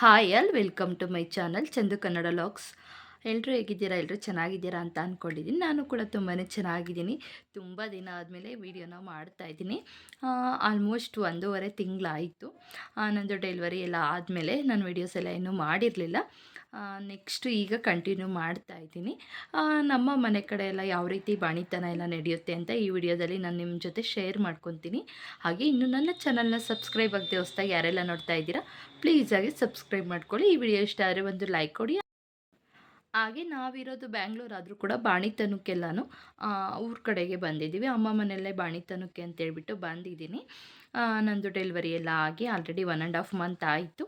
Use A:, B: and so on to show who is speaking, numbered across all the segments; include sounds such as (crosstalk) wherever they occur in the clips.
A: Hi all welcome to my channel Chandu Kannada vlogs ಎಲ್ಲರೂ ಹೇಗಿದ್ದೀರಾ? ಎಲ್ಲರೂ ಚೆನ್ನಾಗಿದ್ದೀರಾ ಅಂತ ಅಂದ್ಕೊಂಡಿದ್ದೀನಿ ನಾನು ಕೂಡ ತುಂಬಾ ಚೆನ್ನಾಗಿದ್ದೀನಿ. ತುಂಬ ದಿನ ಆದಮೇಲೆ ವೀಡಿಯೋನ ಮಾಡ್ತಾ ಇದ್ದೀನಿ. ಆಲ್ಮೋಸ್ಟ್ ಒಂದೂವರೆ ತಿಂಗಳಾಯಿತು. ನಂದು ಡೆಲಿವರಿ ಎಲ್ಲ ಆದಮೇಲೆ ನಾನು ವೀಡಿಯೋಸ್ ಎಲ್ಲ ಇನ್ನೂ ಮಾಡಿರಲಿಲ್ಲ. ನೆಕ್ಸ್ಟು ಈಗ ಕಂಟಿನ್ಯೂ ಮಾಡ್ತಾ ಇದ್ದೀನಿ. ನಮ್ಮ ಮನೆ ಕಡೆ ಎಲ್ಲ ಯಾವ ರೀತಿ ಬಾಣಿತನ ಎಲ್ಲ ನಡೆಯುತ್ತೆ ಅಂತ ಈ ವಿಡಿಯೋದಲ್ಲಿ ನಾನು ನಿಮ್ಮ ಜೊತೆ ಶೇರ್ ಮಾಡ್ಕೊತೀನಿ. ಹಾಗೆ ಇನ್ನು ನನ್ನ ಚಾನಲ್ನ ಸಬ್ಸ್ಕ್ರೈಬ್ ಆಗದೆ ಹೊಸ್ದಾಗಿ ಯಾರೆಲ್ಲ ನೋಡ್ತಾ ಇದ್ದೀರಾ ಪ್ಲೀಸ್ ಆಗಿ ಸಬ್ಸ್ಕ್ರೈಬ್ ಮಾಡ್ಕೊಳ್ಳಿ. ಈ ವಿಡಿಯೋ ಇಷ್ಟ ಆದರೆ ಒಂದು ಲೈಕ್ ಕೊಡಿ. ಹಾಗೆ ನಾವಿರೋದು ಬ್ಯಾಂಗ್ಳೂರ್ ಆದರೂ ಕೂಡ ಬಾಣಿತನಕ್ಕೆಲ್ಲನೂ ಊರ ಕಡೆಗೆ ಬಂದಿದ್ದೀವಿ. ಅಮ್ಮ ಮನೆಯಲ್ಲೇ ಬಾಣಿತನಕ್ಕೆ ಅಂತೇಳ್ಬಿಟ್ಟು ಬಂದಿದ್ದೀನಿ. ನಂದು ಡೆಲಿವರಿ ಎಲ್ಲ ಆಗಿ already one and half month ಆಯಿತು.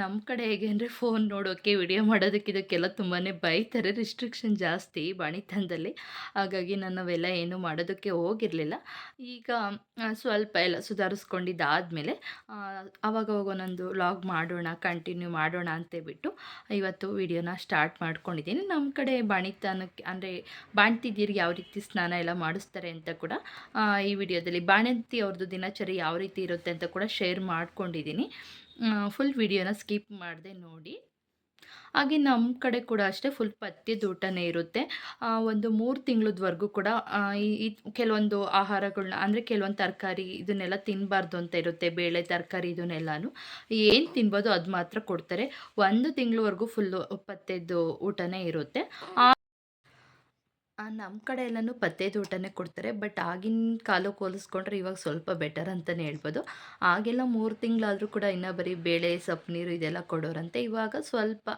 A: ನಮ್ಮ ಕಡೆ ಹೇಗೆ ಅಂದರೆ ಫೋನ್ ನೋಡೋಕ್ಕೆ ವಿಡಿಯೋ ಮಾಡೋದಕ್ಕೆ ಇದಕ್ಕೆಲ್ಲ ತುಂಬಾ ಬೈತಾರೆ. ರಿಸ್ಟ್ರಿಕ್ಷನ್ ಜಾಸ್ತಿ ಬಾಣಿತನದಲ್ಲಿ. ಹಾಗಾಗಿ ನಾನು ಅವೆಲ್ಲ ಏನು ಮಾಡೋದಕ್ಕೆ ಹೋಗಿರಲಿಲ್ಲ. ಈಗ ಸ್ವಲ್ಪ ಎಲ್ಲ ಸುಧಾರಿಸ್ಕೊಂಡಿದ್ದಾದಮೇಲೆ ಅವಾಗವಾಗ ಒಂದೊಂದು ಲಾಗ್ ಮಾಡೋಣ ಕಂಟಿನ್ಯೂ ಮಾಡೋಣ ಅಂತೇಳ್ಬಿಟ್ಟು ಇವತ್ತು ವಿಡಿಯೋನ ಸ್ಟಾರ್ಟ್ ಮಾಡ್ಕೊಂಡಿದ್ದೀನಿ. ನಮ್ಮ ಕಡೆ ಬಾಣಿತನಕ್ಕೆ ಅಂದರೆ ಬಾಣ್ತಿದ್ದೀರಿಗೆ ಯಾವ ರೀತಿ ಸ್ನಾನ ಎಲ್ಲ ಮಾಡಿಸ್ತಾರೆ ಅಂತ ಕೂಡ ಈ ವಿಡಿಯೋದಲ್ಲಿ ಬಾಣಂತಿ ಅವ್ರದ್ದು ದಿನಚರಿ ರೀತಿ ಇರುತ್ತೆ ಅಂತ ಕೂಡ ಶೇರ್ ಮಾಡ್ಕೊಂಡಿದ್ದೀನಿ. ಫುಲ್ ವಿಡಿಯೋನ ಸ್ಕಿಪ್ ಮಾಡದೆ ನೋಡಿ. ಹಾಗೆ ನಮ್ಮ ಕಡೆ ಕೂಡ ಅಷ್ಟೇ ಫುಲ್ ಪಥ್ಯದ ಊಟನೇ ಇರುತ್ತೆ. ಒಂದು ಮೂರು ತಿಂಗಳದವರೆಗೂ ಕೂಡ ಈ ಈ ಕೆಲವೊಂದು ಆಹಾರಗಳನ್ನ ಅಂದರೆ ಕೆಲವೊಂದು ತರಕಾರಿ ಇದನ್ನೆಲ್ಲ ತಿನ್ನಬಾರ್ದು ಅಂತ ಇರುತ್ತೆ, ಬೇಳೆ ತರಕಾರಿ ಇದನ್ನೆಲ್ಲನೂ. ಏನು ತಿನ್ಬೋದು ಅದು ಮಾತ್ರ ಕೊಡ್ತಾರೆ. ಒಂದು ತಿಂಗಳವರೆಗೂ ಫುಲ್ಲು ಪಥ್ಯದ್ದು ಊಟನೇ ಇರುತ್ತೆ. ನಮ್ಮ ಕಡೆ ಎಲ್ಲನೂ ಪತ್ತೆ ಊಟನೇ ಕೊಡ್ತಾರೆ, ಬಟ್ ಆಗಿನ ಕಾಲಕ್ಕೆ ಹೋಲಿಸ್ಕೊಂಡ್ರೆ ಇವಾಗ ಸ್ವಲ್ಪ ಬೆಟರ್ ಅಂತಲೇ ಹೇಳ್ಬೋದು. ಆಗೆಲ್ಲ ಮೂರು ತಿಂಗಳಾದರೂ ಕೂಡ ಇನ್ನೂ ಬರೀ ಬೇಳೆ, ಸೊಪ್ಪು ನೀರು ಇದೆಲ್ಲ ಕೊಡೋರಂತೆ. ಇವಾಗ ಸ್ವಲ್ಪ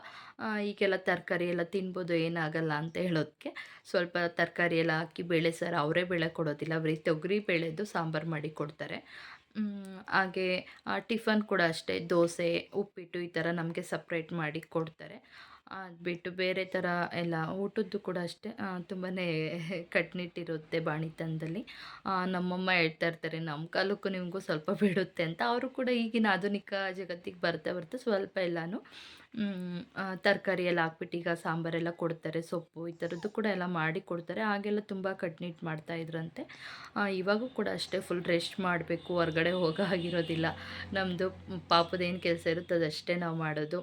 A: ಈಗೆಲ್ಲ ತರಕಾರಿ ಎಲ್ಲ ತಿನ್ಬೋದು, ಏನಾಗಲ್ಲ ಅಂತ ಹೇಳೋದಕ್ಕೆ ಸ್ವಲ್ಪ ತರಕಾರಿ ಎಲ್ಲ ಹಾಕಿ ಬೇಳೆ ಸಾರು ಅವರೇ ಬೇಳೆ ಕೊಡೋದಿಲ್ಲ, ಬರೀ ತೊಗರಿ ಬೇಳೆದು ಸಾಂಬಾರು ಮಾಡಿ ಕೊಡ್ತಾರೆ. ಹಾಗೆ ಟಿಫನ್ ಕೂಡ ಅಷ್ಟೇ, ದೋಸೆ, ಉಪ್ಪಿಟ್ಟು ಈ ಥರ ನಮಗೆ ಸಪ್ರೇಟ್ ಮಾಡಿ ಕೊಡ್ತಾರೆ. ಅದು ಬಿಟ್ಟು ಬೇರೆ ಥರ ಎಲ್ಲ ಊಟದ್ದು ಕೂಡ ಅಷ್ಟೇ ತುಂಬಾ (laughs) ಕಟ್ಟುನಿಟ್ಟಿರುತ್ತೆ ಬಾಣಿತನದಲ್ಲಿ. ನಮ್ಮಮ್ಮ ಹೇಳ್ತಾ ಇರ್ತಾರೆ ನಮ್ಮ ಕಾಲಕ್ಕೂ ನಿಮಗೂ ಸ್ವಲ್ಪ ಬಿಡುತ್ತೆ ಅಂತ. ಅವರು ಕೂಡ ಈಗಿನ ಆಧುನಿಕ ಜಗತ್ತಿಗೆ ಬರ್ತಾ ಬರ್ತಾ ಸ್ವಲ್ಪ ಎಲ್ಲನೂ ತರಕಾರಿ ಎಲ್ಲ ಹಾಕ್ಬಿಟ್ಟು ಈಗ ಸಾಂಬಾರೆಲ್ಲ ಕೊಡ್ತಾರೆ, ಸೊಪ್ಪು ಈ ಥರದ್ದು ಕೂಡ ಎಲ್ಲ ಮಾಡಿ ಕೊಡ್ತಾರೆ. ಆಗೆಲ್ಲ ತುಂಬ ಮಾಡ್ತಾ ಇದ್ರಂತೆ. ಇವಾಗೂ ಕೂಡ ಅಷ್ಟೇ ಫುಲ್ ರೆಸ್ಟ್ ಮಾಡಬೇಕು, ಹೊರಗಡೆ ಹೋಗೋ ಆಗಿರೋದಿಲ್ಲ ನಮ್ಮದು ಪಾಪದೇನು ಕೆಲಸ ಇರುತ್ತೆ ಅದಷ್ಟೇ ನಾವು ಮಾಡೋದು.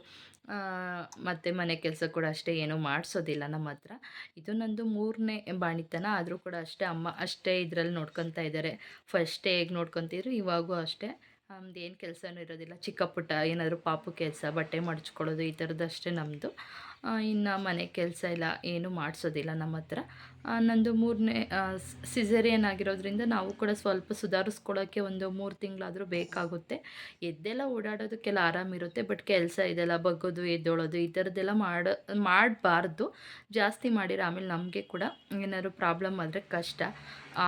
A: ಮತ್ತು ಮನೆ ಕೆಲಸ ಕೂಡ ಅಷ್ಟೇ ಏನೂ ಮಾಡಿಸೋದಿಲ್ಲ ನಮ್ಮ ಹತ್ರ. ಇದು ನಂದು ಮೂರನೇ ಬಾಣಿತನ, ಆದರೂ ಕೂಡ ಅಷ್ಟೇ ಅಮ್ಮ ಅಷ್ಟೇ ಇದರಲ್ಲಿ ನೋಡ್ಕೊತಾ ಇದ್ದಾರೆ. ಫಸ್ಟೇ ಹೇಗೆ ನೋಡ್ಕೊತಿದ್ರು, ಇವಾಗೂ ಅಷ್ಟೇ. ನಮ್ದು ಏನು ಕೆಲಸನೂ ಇರೋದಿಲ್ಲ. ಚಿಕ್ಕ ಪುಟ್ಟ ಏನಾದರೂ ಪಾಪು ಕೆಲಸ, ಬಟ್ಟೆ ಮಡಚ್ಕೊಳ್ಳೋದು ಈ ಥರದ್ದಷ್ಟೇ ನಮ್ಮದು ಇನ್ನು ಮನೆ ಕೆಲಸ ಇಲ್ಲ ಏನೂ ಮಾಡಿಸೋದಿಲ್ಲ ನಮ್ಮ ಹತ್ರ. ನಂದು ಮೂರನೇ ಸಿಸೇರಿಯನ್ ಆಗಿರೋದ್ರಿಂದ ನಾವು ಕೂಡ ಸ್ವಲ್ಪ ಸುಧಾರಿಸ್ಕೊಳ್ಳೋಕ್ಕೆ ಒಂದು ಮೂರು ತಿಂಗಳಾದರೂ ಬೇಕಾಗುತ್ತೆ. ಎದ್ದೆಲ್ಲ ಓಡಾಡೋದಕ್ಕೆಲ್ಲ ಆರಾಮಿರುತ್ತೆ ಬಟ್ ಕೆಲಸ ಇದೆಲ್ಲ ಬಗ್ಗೋದು, ಎದ್ದೋಳೋದು ಈ ಥರದ್ದೆಲ್ಲ ಮಾಡ, ಮಾಡಬಾರ್ದು. ಜಾಸ್ತಿ ಮಾಡಿರೋ ಆಮೇಲೆ ನಮಗೆ ಕೂಡ ಏನಾದ್ರು ಪ್ರಾಬ್ಲಮ್ ಆದರೆ ಕಷ್ಟ.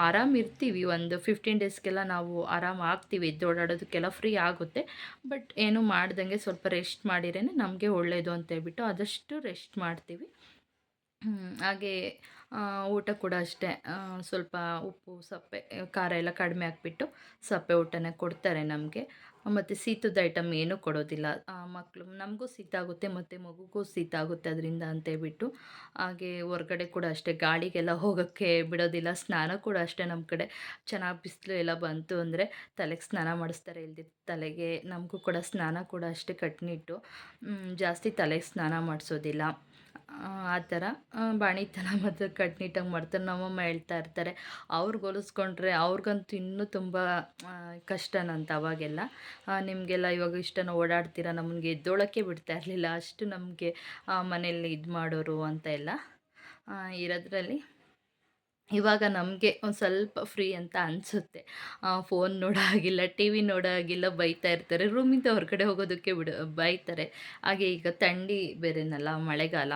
A: ಆರಾಮ್ ಇರ್ತೀವಿ, ಒಂದು ಫಿಫ್ಟೀನ್ ಡೇಸ್ಗೆಲ್ಲ ನಾವು ಆರಾಮ ಆಗ್ತೀವಿ, ಎದ್ದು ಓಡಾಡೋದಕ್ಕೆಲ್ಲ ಫ್ರೀ ಆಗುತ್ತೆ. ಬಟ್ ಏನು ಮಾಡ್ದಂಗೆ ಸ್ವಲ್ಪ ರೆಸ್ಟ್ ಮಾಡಿರೇ ನಮಗೆ ಒಳ್ಳೆಯದು ಅಂತ ಹೇಳ್ಬಿಟ್ಟು ಆದಷ್ಟು ರೆಸ್ಟ್ ಮಾಡ್ತೀವಿ. ಹಾಗೆ ಊಟ ಕೂಡ ಅಷ್ಟೇ. ಸ್ವಲ್ಪ ಉಪ್ಪು, ಸಪ್ಪೆ, ಖಾರ ಎಲ್ಲ ಕಡಿಮೆ ಹಾಕ್ಬಿಟ್ಟು ಸಪ್ಪೆ ಊಟನೇ ಕೊಡ್ತಾರೆ ನಮಗೆ. ಮತ್ತು ಸೀತದ ಐಟಮ್ ಏನೂ ಕೊಡೋದಿಲ್ಲ. ಮಕ್ಕಳು ನಮಗೂ ಸೀತ ಆಗುತ್ತೆ ಮತ್ತು ಮಗುಗೂ ಸೀತ ಆಗುತ್ತೆ ಅದರಿಂದ ಅಂತೇಳ್ಬಿಟ್ಟು, ಹಾಗೆ ಹೊರಗಡೆ ಕೂಡ ಅಷ್ಟೇ, ಗಾಳಿಗೆಲ್ಲ ಹೋಗೋಕ್ಕೆ ಬಿಡೋದಿಲ್ಲ, ಸ್ನಾನ ಕೂಡ ಅಷ್ಟೇ ನಮ್ಮ ಕಡೆ. ಚೆನ್ನಾಗಿ ಬಿಸಿಲು ಎಲ್ಲ ಬಂತು ಅಂದರೆ ತಲೆಗೆ ಸ್ನಾನ ಮಾಡಿಸ್ತಾರೆ ಇಲ್ದಿ ತಲೆಗೆ ನಮಗೂ ಕೂಡ ಸ್ನಾನ ಕೂಡ ಅಷ್ಟೇ ಕಟ್ನಿಟ್ಟು ಜಾಸ್ತಿ ತಲೆಗೆ ಸ್ನಾನ ಮಾಡಿಸೋದಿಲ್ಲ. ಆ ಥರ ಬಾಣಿತನ (laughs) ಮತ್ತು ಕಟ್ನಿಟ್ಟಾಗಿ ಮಾಡ್ತಾರೆ. ನಮ್ಮಮ್ಮ ಹೇಳ್ತಾ ಇರ್ತಾರೆ ಅವ್ರಿಗೆ ಹೋಲಿಸ್ಕೊಂಡ್ರೆ ಅವ್ರಿಗಂತೂ ಇನ್ನೂ ತುಂಬ ಕಷ್ಟನಂತ ಅವಾಗೆಲ್ಲ. ನಿಮಗೆಲ್ಲ ಇವಾಗ ಇಷ್ಟನ ಓಡಾಡ್ತೀರಾ? ನಮಗೆ ಎದ್ದೋಳಕ್ಕೆ ಬಿಡ್ತಾ ಇರಲಿಲ್ಲ. ಅಷ್ಟು ನಮಗೆ ಮನೆಯಲ್ಲಿ ಇದು ಮಾಡೋರು ಅಂತ ಎಲ್ಲ ಇರೋದ್ರಲ್ಲಿ ಇವಾಗ ನಮಗೆ ಒಂದು ಸ್ವಲ್ಪ ಫ್ರೀ ಅಂತ ಅನಿಸುತ್ತೆ. ಫೋನ್ ನೋಡೋ ಹಾಗಿಲ್ಲ ಟಿ ವಿ ನೋಡೋ ಹಾಗಿಲ್ಲ ಬೈತಾ ಇರ್ತಾರೆ. ರೂಮಿಂದ ಹೊರಗಡೆ ಹೋಗೋದಕ್ಕೆ ಬಿಡು, ಬೈತಾರೆ. ಹಾಗೆ ಈಗ ಥಂಡಿ ಬೇರೆನಲ್ಲ, ಮಳೆಗಾಲ.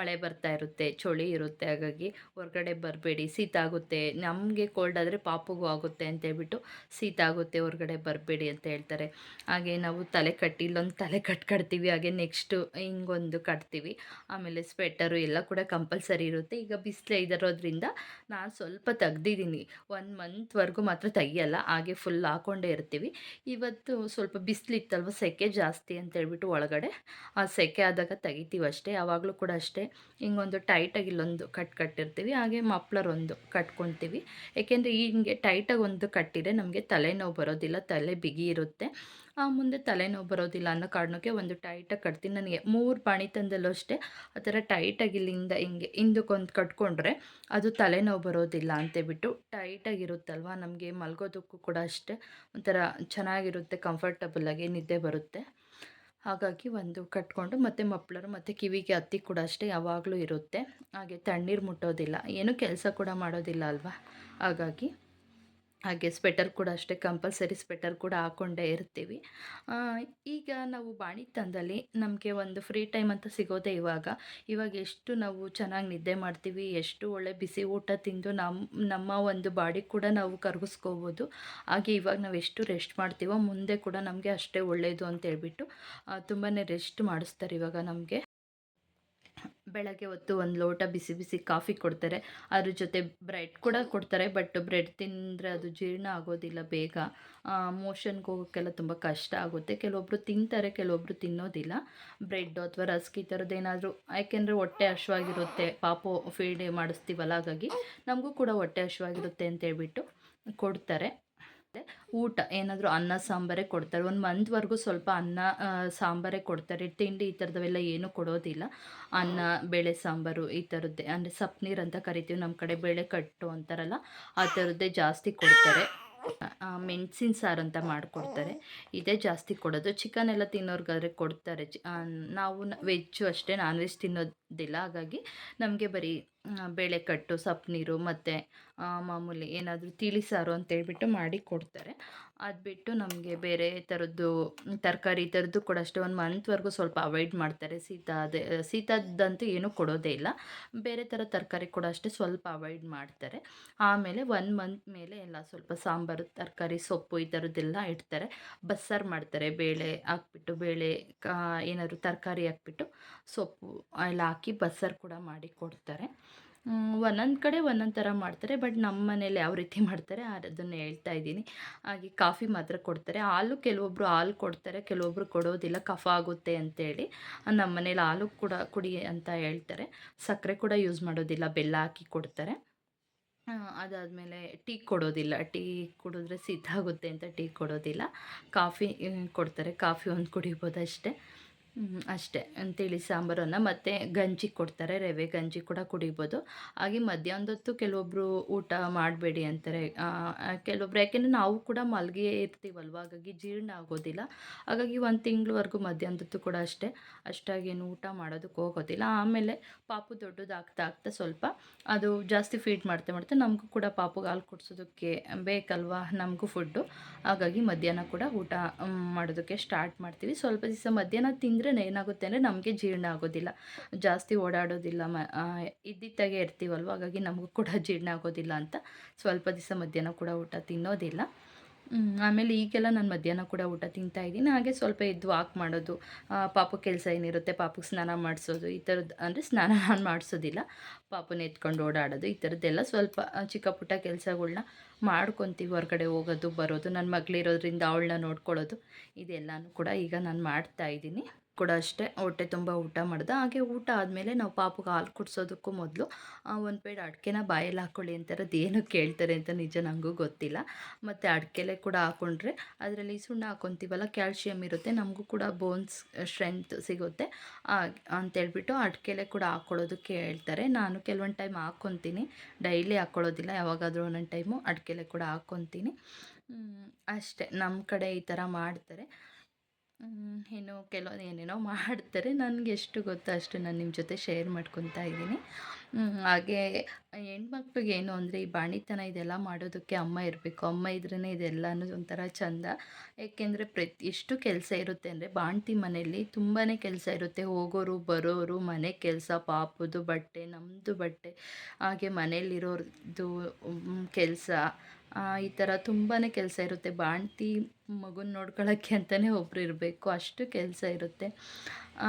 A: ಮಳೆ ಬರ್ತಾ ಇರುತ್ತೆ, ಚಳಿ ಇರುತ್ತೆ, ಹಾಗಾಗಿ ಹೊರಗಡೆ ಬರಬೇಡಿ, ಶೀತ ಆಗುತ್ತೆ. ನಮಗೆ ಕೋಲ್ಡ್ ಆದರೆ ಪಾಪಗೂ ಆಗುತ್ತೆ ಅಂತ ಹೇಳ್ಬಿಟ್ಟು ಶೀತ ಆಗುತ್ತೆ, ಹೊರಗಡೆ ಬರಬೇಡಿ ಅಂತ ಹೇಳ್ತಾರೆ. ಹಾಗೆ ನಾವು ತಲೆ ಕಟ್ಟಿ, ಇಲ್ಲೊಂದು ತಲೆ ಕಟ್ಕೊಳ್ತೀವಿ ಹಾಗೆ ನೆಕ್ಸ್ಟು ಹಿಂಗೊಂದು ಕಟ್ತೀವಿ. ಆಮೇಲೆ ಸ್ವೆಟರು ಎಲ್ಲ ಕೂಡ ಕಂಪಲ್ಸರಿ ಇರುತ್ತೆ. ಈಗ ಬಿಸಿಲೇ ಇದಿರೋದ್ರಿಂದ ನಾನು ಸ್ವಲ್ಪ ತೆಗ್ದಿದ್ದೀನಿ. ಒನ್ ಮಂತ್ವರೆಗೂ ಮಾತ್ರ ತೆಗಿಯಲ್ಲ, ಹಾಗೆ ಫುಲ್ ಹಾಕ್ಕೊಂಡೇ ಇರ್ತೀವಿ. ಇವತ್ತು ಸ್ವಲ್ಪ ಬಿಸಿಲಿತ್ತಲ್ವ ಸೆಕೆ ಜಾಸ್ತಿ ಅಂತೇಳ್ಬಿಟ್ಟು ಒಳಗಡೆ. ಆ ಸೆಕೆ ಆದಾಗ ತೆಗಿತೀವಿ ಅಷ್ಟೇ, ಯಾವಾಗಲೂ ಕೂಡ ಅಷ್ಟೇ. ಹಿಂಗೊಂದು ಟೈಟಾಗಿ ಇಲ್ಲೊಂದು ಕಟ್ ಕಟ್ಟಿರ್ತೀವಿ, ಹಾಗೆ ಮಫ್ಲರ್ ಒಂದು ಕಟ್ಕೊತೀವಿ. ಏಕೆಂದರೆ ಹಿಂಗೆ ಟೈಟಾಗಿ ಒಂದು ಕಟ್ಟಿದರೆ ನಮಗೆ ತಲೆನೋವು ಬರೋದಿಲ್ಲ, ತಲೆ ಬಿಗಿ ಇರುತ್ತೆ. ಮುಂದೆ ತಲೆನೋವು ಬರೋದಿಲ್ಲ ಅನ್ನೋ ಕಾರಣಕ್ಕೆ ಒಂದು ಟೈಟಾಗಿ ಕಟ್ತೀನಿ. ನನಗೆ ಮೂರು ಬಾಣಿತನದಲ್ಲೂ ಅಷ್ಟೇ, ಆ ಥರ ಟೈಟಾಗಿ ಇಲ್ಲಿಂದ ಹಿಂಗೆ ಹಿಂದಕ್ಕೊಂದು ಕಟ್ಕೊಂಡ್ರೆ ಅದು ತಲೆನೋವು ಬರೋದಿಲ್ಲ ಅಂತೇಳ್ಬಿಟ್ಟು ಟೈಟಾಗಿರುತ್ತಲ್ವ ನಮಗೆ ಮಲ್ಗೋದಕ್ಕೂ ಕೂಡ ಅಷ್ಟೇ ಒಂಥರ ಚೆನ್ನಾಗಿರುತ್ತೆ ಕಂಫರ್ಟಬಲಾಗಿ ನಿದ್ದೆ ಬರುತ್ತೆ. ಹಾಗಾಗಿ ಒಂದು ಕಟ್ಕೊಂಡು ಮತ್ತು ಮಪ್ಪಳರು ಮತ್ತು ಕಿವಿಗೆ ಹತ್ತಿ ಕೂಡ ಅಷ್ಟೇ ಯಾವಾಗಲೂ ಇರುತ್ತೆ. ಹಾಗೆ ತಣ್ಣೀರು ಮುಟ್ಟೋದಿಲ್ಲ, ಏನೂ ಕೆಲಸ ಕೂಡ ಮಾಡೋದಿಲ್ಲ ಅಲ್ವಾ? ಹಾಗಾಗಿ ಹಾಗೆ ಸ್ವೆಟರ್ ಕೂಡ ಅಷ್ಟೇ ಕಂಪಲ್ಸರಿ ಸ್ವೆಟರ್ ಕೂಡ ಹಾಕೊಂಡೇ ಇರ್ತೀವಿ. ಈಗ ನಾವು ಬಾಣಿತನದಲ್ಲಿ ನಮಗೆ ಒಂದು ಫ್ರೀ ಟೈಮ್ ಅಂತ ಸಿಗೋದೇ ಇವಾಗ. ಇವಾಗ ಎಷ್ಟು ನಾವು ಚೆನ್ನಾಗಿ ನಿದ್ದೆ ಮಾಡ್ತೀವಿ, ಎಷ್ಟು ಒಳ್ಳೆ ಬಿಸಿ ಊಟ ತಿಂದು ನಮ್ಮ ನಮ್ಮ ಒಂದು ಬಾಡಿ ಕೂಡ ನಾವು ಕರಗಿಸ್ಕೋಬೋದು. ಹಾಗೆ ಇವಾಗ ನಾವು ಎಷ್ಟು ರೆಸ್ಟ್ ಮಾಡ್ತೀವೋ, ಮುಂದೆ ಕೂಡ ನಮಗೆ ಅಷ್ಟೇ ಒಳ್ಳೆಯದು ಅಂತ ಹೇಳ್ಬಿಟ್ಟು ತುಂಬಾ ರೆಸ್ಟ್ ಮಾಡಿಸ್ತಾರೆ ಇವಾಗ ನಮಗೆ. ಬೆಳಗ್ಗೆ ಹೊತ್ತು ಒಂದು ಲೋಟ ಬಿಸಿ ಬಿಸಿ ಕಾಫಿ ಕೊಡ್ತಾರೆ. ಅದ್ರ ಜೊತೆ ಬ್ರೆಡ್ ಕೂಡ ಕೊಡ್ತಾರೆ, ಬಟ್ ಬ್ರೆಡ್ ತಿಂದರೆ ಅದು ಜೀರ್ಣ ಆಗೋದಿಲ್ಲ ಬೇಗ. ಮೋಷನ್ಗೆ ಹೋಗೋಕ್ಕೆಲ್ಲ ತುಂಬ ಕಷ್ಟ ಆಗುತ್ತೆ. ಕೆಲವೊಬ್ಬರು ತಿಂತಾರೆ ಕೆಲವೊಬ್ಬರು ತಿನ್ನೋದಿಲ್ಲ. ಬ್ರೆಡ್ ಅಥವಾ ರಸ್ಕ್ ಈ ಥರದ್ದು ಏನಾದರೂ, ಯಾಕೆಂದರೆ ಹೊಟ್ಟೆ ಹಶ್ವಾಗಿರುತ್ತೆ ಪಾಪು ಫೀಡ್ ಮಾಡಿಸ್ತೀವಲ್ಲ, ಹಾಗಾಗಿ ನಮಗೂ ಕೂಡ ಹೊಟ್ಟೆ ಹಶ್ವಾಗಿರುತ್ತೆ ಅಂತೇಳ್ಬಿಟ್ಟು ಕೊಡ್ತಾರೆ. ಊಟ, ಏನಾದರೂ ಅನ್ನ, ಸಾಂಬಾರೇ ಕೊಡ್ತಾರೆ. ಒಂದು ಮಂತ್ವರೆಗೂ ಸ್ವಲ್ಪ ಅನ್ನ ಸಾಂಬಾರೇ ಕೊಡ್ತಾರೆ. ತಿಂಡಿ ಈ ಥರದವೆಲ್ಲ ಏನೂ ಕೊಡೋದಿಲ್ಲ. ಅನ್ನ, ಬೇಳೆ ಸಾಂಬಾರು ಈ ಥರದ್ದೇ. ಅಂದರೆ ಸಪ್ನೀರು ಅಂತ ಕರಿತೀವಿ. ನಮ್ಮ ಕಡೆ ಬೇಳೆ ಕಟ್ಟು ಅಂತಾರಲ್ಲ, ಆ ಥರದ್ದೇ ಜಾಸ್ತಿ ಕೊಡ್ತಾರೆ. ಮೆಣಸಿನ ಸಾರು ಅಂತ ಮಾಡಿಕೊಡ್ತಾರೆ. ಇದೇ ಜಾಸ್ತಿ ಕೊಡೋದು. ಚಿಕನ್ ಎಲ್ಲ ತಿನ್ನೋರ್ಗಾದ್ರೆ ಕೊಡ್ತಾರೆ. ನಾವು ವೆಜ್ಜು ಅಷ್ಟೇ ನಾನ್ ವೆಜ್ ತಿನ್ನೋದಿಲ್ಲ. ಹಾಗಾಗಿ ನಮಗೆ ಬರೀ ಬೇಳೆ ಕಟ್ಟು ಸಪ್ಪು ನೀರು ಮತ್ತು ಮಾಮೂಲಿ ಏನಾದರೂ ತಿಳಿ ಸಾರು ಅಂತೇಳ್ಬಿಟ್ಟು ಮಾಡಿ ಕೊಡ್ತಾರೆ. ಅದು ಬಿಟ್ಟು ನಮಗೆ ಬೇರೆ ಥರದ್ದು ತರಕಾರಿ ಈ ಥರದ್ದು ಕೂಡ ಅಷ್ಟೇ ಒಂದು ಮಂತ್ವರೆಗೂ ಸ್ವಲ್ಪ ಅವಾಯ್ಡ್ ಮಾಡ್ತಾರೆ. ಶೀತ ಅದೇ ಶೀತದಂತೂ ಏನೂ ಕೊಡೋದೇ ಇಲ್ಲ. ಬೇರೆ ಥರ ತರಕಾರಿ ಕೂಡ ಅಷ್ಟೇ ಸ್ವಲ್ಪ ಅವಾಯ್ಡ್ ಮಾಡ್ತಾರೆ. ಆಮೇಲೆ ಒನ್ ಮಂತ್ ಮೇಲೆ ಎಲ್ಲ ಸ್ವಲ್ಪ ಸಾಂಬಾರು, ತರಕಾರಿ, ಸೊಪ್ಪು ಈ ಥರದ್ದೆಲ್ಲ ಇಡ್ತಾರೆ. ಬಸ್ಸಾರು ಮಾಡ್ತಾರೆ. ಬೇಳೆ ಹಾಕ್ಬಿಟ್ಟು, ಬೇಳೆ ಏನಾದ್ರು ತರಕಾರಿ ಹಾಕ್ಬಿಟ್ಟು ಸೊಪ್ಪು ಎಲ್ಲ ಹಾಕಿ ಬಸ್ಸಾರು ಕೂಡ ಮಾಡಿ ಕೊಡ್ತಾರೆ. ಒಂದೊಂದು ಕಡೆ ಒಂದೊಂದು ಥರ ಮಾಡ್ತಾರೆ, ಬಟ್ ನಮ್ಮ ಮನೇಲಿ ಯಾವ ರೀತಿ ಮಾಡ್ತಾರೆ ಅದನ್ನು ಹೇಳ್ತಾ ಇದ್ದೀನಿ. ಹಾಗೆ ಕಾಫಿ ಮಾತ್ರ ಕೊಡ್ತಾರೆ. ಹಾಲು ಕೆಲವೊಬ್ಬರು ಹಾಲು ಕೊಡ್ತಾರೆ ಕೆಲವೊಬ್ಬರು ಕೊಡೋದಿಲ್ಲ, ಕಫ ಆಗುತ್ತೆ ಅಂತೇಳಿ. ನಮ್ಮ ಮನೇಲಿ ಹಾಲು ಕೂಡ ಕುಡಿ ಅಂತ ಹೇಳ್ತಾರೆ. ಸಕ್ಕರೆ ಕೂಡ ಯೂಸ್ ಮಾಡೋದಿಲ್ಲ, ಬೆಲ್ಲ ಹಾಕಿ ಕೊಡ್ತಾರೆ. ಅದಾದಮೇಲೆ ಟೀ ಕೊಡೋದಿಲ್ಲ. ಟೀ ಕುಡಿದ್ರೆ ಸಿದ್ಧ ಆಗುತ್ತೆ ಅಂತ ಟೀ ಕೊಡೋದಿಲ್ಲ. ಕಾಫಿ ಕೊಡ್ತಾರೆ. ಕಾಫಿ ಒಂದು ಕುಡಿಬೋದು ಅಷ್ಟೇ. ಅಷ್ಟೇ. ಅಂತೇಳಿ ಸಾಂಬಾರನ್ನು ಮತ್ತು ಗಂಜಿ ಕೊಡ್ತಾರೆ, ರವೆ ಗಂಜಿ ಕೂಡ ಕುಡಿಬೋದು. ಹಾಗೆ ಮಧ್ಯಾಹ್ನದೊತ್ತು ಕೆಲವೊಬ್ಬರು ಊಟ ಮಾಡಬೇಡಿ ಅಂತಾರೆ. ಕೆಲವೊಬ್ರು, ಯಾಕೆಂದರೆ ನಾವು ಕೂಡ ಮಲ್ಗೆ ಇರ್ತೀವಲ್ವ? ಹಾಗಾಗಿ ಜೀರ್ಣ ಆಗೋದಿಲ್ಲ. ಹಾಗಾಗಿ ಒಂದು ತಿಂಗಳವರೆಗೂ ಮಧ್ಯಾಹ್ನದೊತ್ತು ಕೂಡ ಅಷ್ಟೇ. ಅಷ್ಟಾಗೇನು ಊಟ ಮಾಡೋದಕ್ಕೆ ಹೋಗೋದಿಲ್ಲ. ಆಮೇಲೆ ಪಾಪು ದೊಡ್ಡದಾಗ್ತಾ ಆಗ್ತಾ ಸ್ವಲ್ಪ ಅದು ಜಾಸ್ತಿ ಫೀಡ್ ಮಾಡ್ತಾ ಮಾಡ್ತಾ ನಮಗೂ ಕೂಡ ಪಾಪುಗೆ ಹಾಲು ಕುಡಿಸೋದಕ್ಕೆ ಬೇಕಲ್ವಾ? ನಮಗೂ ಫುಡ್ಡು ಹಾಗಾಗಿ ಮಧ್ಯಾಹ್ನ ಕೂಡ ಊಟ ಮಾಡೋದಕ್ಕೆ ಸ್ಟಾರ್ಟ್ ಮಾಡ್ತೀವಿ. ಸ್ವಲ್ಪ ದಿವಸ ಮಧ್ಯಾಹ್ನ ತಿಂದರೆ ಏನಾಗುತ್ತೆ ಅಂದರೆ ನಮಗೆ ಜೀರ್ಣ ಆಗೋದಿಲ್ಲ. ಜಾಸ್ತಿ ಓಡಾಡೋದಿಲ್ಲ, ಮ ಇದ್ದಿತ್ತಾಗೆ ಇರ್ತೀವಲ್ವ, ಹಾಗಾಗಿ ನಮಗೂ ಕೂಡ ಜೀರ್ಣ ಆಗೋದಿಲ್ಲ ಅಂತ. ಸ್ವಲ್ಪ ದಿವಸ ಮಧ್ಯಾಹ್ನ ಕೂಡ ಊಟ ತಿನ್ನೋದಿಲ್ಲ. ಆಮೇಲೆ ಈಗೆಲ್ಲ ನಾನು ಮಧ್ಯಾಹ್ನ ಕೂಡ ಊಟ ತಿಂತಾ ಇದ್ದೀನಿ. ಹಾಗೆ ಸ್ವಲ್ಪ ಎದ್ದು ವಾಕ್ ಮಾಡೋದು ಪಾಪ ಕೆಲಸ ಏನಿರುತ್ತೆ ಪಾಪಕ್ಕೆ ಸ್ನಾನ ಮಾಡಿಸೋದು, ಈ ಥರದ್ದು ಅಂದರೆ ಸ್ನಾನ ನಾನು ಮಾಡಿಸೋದಿಲ್ಲ. ಪಾಪನ ಎತ್ಕೊಂಡು ಓಡಾಡೋದು, ಈ ಥರದ್ದೆಲ್ಲ ಸ್ವಲ್ಪ ಚಿಕ್ಕ ಪುಟ್ಟ ಕೆಲಸಗಳ್ನ ಮಾಡ್ಕೊತೀವಿ, ಹೊರಗಡೆ ಹೋಗೋದು, ಬರೋದು ನನ್ನ ಮಗಳಿರೋದ್ರಿಂದ ಅವಳನ್ನ ನೋಡ್ಕೊಳ್ಳೋದು, ಇದೆಲ್ಲನೂ ಕೂಡ ಈಗ ನಾನು ಮಾಡ್ತಾ ಇದ್ದೀನಿ. ಕೂಡ ಅಷ್ಟೇ. ಹೊಟ್ಟೆ ತುಂಬ ಊಟ ಮಾಡ್ದೆ. ಹಾಗೆ ಊಟ ಆದಮೇಲೆ ನಾವು ಪಾಪಗೆ ಹಾಲು ಕುಡಿಸೋದಕ್ಕೂ ಮೊದಲು ಒಂದು ಪೇಡ ಅಡಿಕೆನ ಬಾಯಲ್ಲಿ ಹಾಕ್ಕೊಳ್ಳಿ ಅಂತಾರದು ಏನು ಕೇಳ್ತಾರೆ ಅಂತ ನಿಜ ನನಗೂ ಗೊತ್ತಿಲ್ಲ. ಮತ್ತು ಅಡಿಕೆಲೆ ಕೂಡ ಹಾಕ್ಕೊಂಡ್ರೆ ಅದರಲ್ಲಿ ಸುಣ್ಣ ಹಾಕ್ಕೊತೀವಲ್ಲ ಕ್ಯಾಲ್ಶಿಯಮ್ ಇರುತ್ತೆ, ನಮಗೂ ಕೂಡ ಬೋನ್ಸ್ ಸ್ಟ್ರೆಂತ್ ಸಿಗುತ್ತೆ. ಅಂತೇಳ್ಬಿಟ್ಟು ಅಡಿಕೆಲೆ ಕೂಡ ಹಾಕ್ಕೊಳ್ಳೋದಕ್ಕೆ ಹೇಳ್ತಾರೆ ನಾನು ಕೆಲವೊಂದು ಟೈಮ್ ಹಾಕ್ಕೊತೀನಿ ಡೈಲಿ ಹಾಕ್ಕೊಳ್ಳೋದಿಲ್ಲ ಯಾವಾಗಾದರೂ ಒಂದೊಂದು ಟೈಮು ಅಡಿಕೆಲೆ ಕೂಡ ಹಾಕ್ಕೊತೀನಿ ಅಷ್ಟೇ. ನಮ್ಮ ಕಡೆ ಈ ಥರ ಮಾಡ್ತಾರೆ. ಇನ್ನು ಕೆಲವೊಂದು ಏನೇನೋ ಮಾಡ್ತಾರೆ. ನನಗೆ ಎಷ್ಟು ಗೊತ್ತೋ ಅಷ್ಟು ನಾನು ನಿಮ್ಮ ಜೊತೆ ಶೇರ್ ಮಾಡ್ಕೊತಾ ಇದ್ದೀನಿ. ಹಾಗೆ ಹೆಣ್ಮಕ್ಳಿಗೆ ಏನು ಅಂದರೆ ಈ ಬಾಣಿತನ ಇದೆಲ್ಲ ಮಾಡೋದಕ್ಕೆ ಅಮ್ಮ ಇರಬೇಕು. ಅಮ್ಮ ಇದ್ರೇ ಇದೆಲ್ಲನೂ ಒಂಥರ ಚಂದ. ಏಕೆಂದರೆ ಪ್ರತಿ ಎಷ್ಟು ಕೆಲಸ ಇರುತ್ತೆ ಅಂದರೆ ಬಾಣ್ತಿ ಮನೆಯಲ್ಲಿ ತುಂಬಾ ಕೆಲಸ ಇರುತ್ತೆ. ಹೋಗೋರು, ಬರೋರು, ಮನೆ ಕೆಲಸ, ಪಾಪದು ಬಟ್ಟೆ ನಮ್ಮದು ಬಟ್ಟೆ, ಹಾಗೆ ಮನೇಲಿರೋರ್ದು ಕೆಲಸ ಈ ಥರ ತುಂಬಾ ಕೆಲಸ ಇರುತ್ತೆ. ಬಾಣ್ತಿ ಮಗುನ ನೋಡ್ಕೊಳ್ಳೋಕ್ಕೆ ಅಂತಲೇ ಒಬ್ರು ಇರಬೇಕು. ಅಷ್ಟು ಕೆಲಸ ಇರುತ್ತೆ.